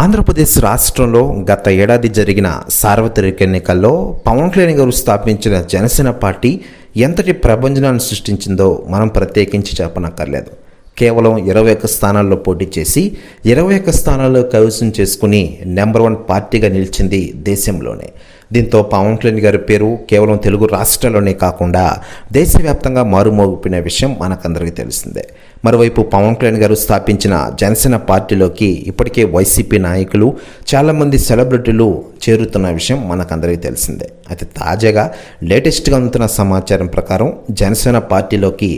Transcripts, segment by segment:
ఆంధ్రప్రదేశ్ రాష్ట్రంలో గత ఏడాది జరిగిన సార్వత్రిక ఎన్నికల్లో పవన్ కళ్యాణ్ గారు స్థాపించిన జనసేన పార్టీ ఎంతటి ప్రభంజనాన్ని సృష్టించిందో మనం ప్రత్యేకించి చెప్పనక్కర్లేదు. కేవలం ఇరవై ఒక్క స్థానాల్లో పోటీ చేసి ఇరవై ఒక్క స్థానాల్లో కైవసం చేసుకుని నెంబర్ వన్ పార్టీగా నిలిచింది దేశంలోనే. దీంతో పవన్ కళ్యాణ్ గారి పేరు కేవలం తెలుగు రాష్ట్రాల్లోనే కాకుండా దేశవ్యాప్తంగా మారుమోగిపోయిన విషయం మనకందరికీ తెలిసిందే. మరోవైపు పవన్ కళ్యాణ్ గారు స్థాపించిన జనసేన పార్టీలోకి ఇప్పటికే వైసీపీ నాయకులు చాలామంది సెలబ్రిటీలు చేరుతున్న విషయం మనకందరికీ తెలిసిందే. అయితే తాజాగా లేటెస్ట్గా అందుతున్న సమాచారం ప్రకారం జనసేన పార్టీలోకి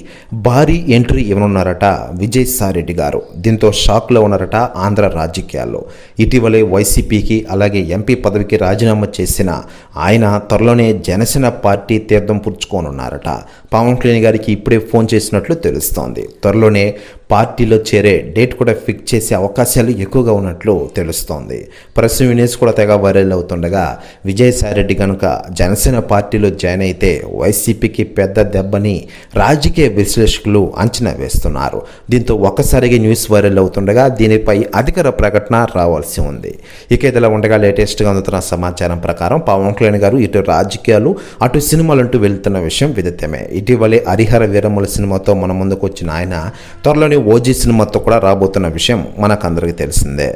భారీ ఎంట్రీ ఇవ్వనున్నారట విజయసాయిరెడ్డి గారు. దీంతో షాక్లో ఉన్నారట ఆంధ్ర రాజకీయాల్లో. ఇటీవలే వైసీపీకి అలాగే ఎంపీ పదవికి రాజీనామా చేసిన ఆయన త్వరలోనే జనసేన పార్టీ తీర్థం పుచ్చుకోనున్నారట. పవన్ కళ్యాణ్ గారికి ఇప్పుడే ఫోన్ చేసినట్లు తెలుస్తోంది. త్వరలోనే ने పార్టీలో చేరే డేట్ కూడా ఫిక్స్ చేసే అవకాశాలు ఎక్కువగా ఉన్నట్లు తెలుస్తోంది. ప్రస్తుతం ఈ కూడా తెగ వైరల్ అవుతుండగా విజయసాయిరెడ్డి కనుక జనసేన పార్టీలో జాయిన్ అయితే వైసీపీకి పెద్ద దెబ్బని రాజకీయ విశ్లేషకులు అంచనా వేస్తున్నారు. దీంతో ఒక్కసారిగా న్యూస్ వైరల్ అవుతుండగా దీనిపై అధికార ప్రకటన రావాల్సి ఉంది. ఇక ఇదిలా ఉండగా లేటెస్ట్గా అందుతున్న సమాచారం ప్రకారం పవన్ కళ్యాణ్ గారు ఇటు రాజకీయాలు అటు సినిమాలంటూ వెళ్తున్న విషయం విదితమే. ఇటీవలే హరిహర వీరముల సినిమాతో మన ముందుకు వచ్చిన ఆయన త్వరలోనే ఓజీ సినిమాతో కూడా రాబోతున్న విషయం మనకందరికీ తెలిసిందే.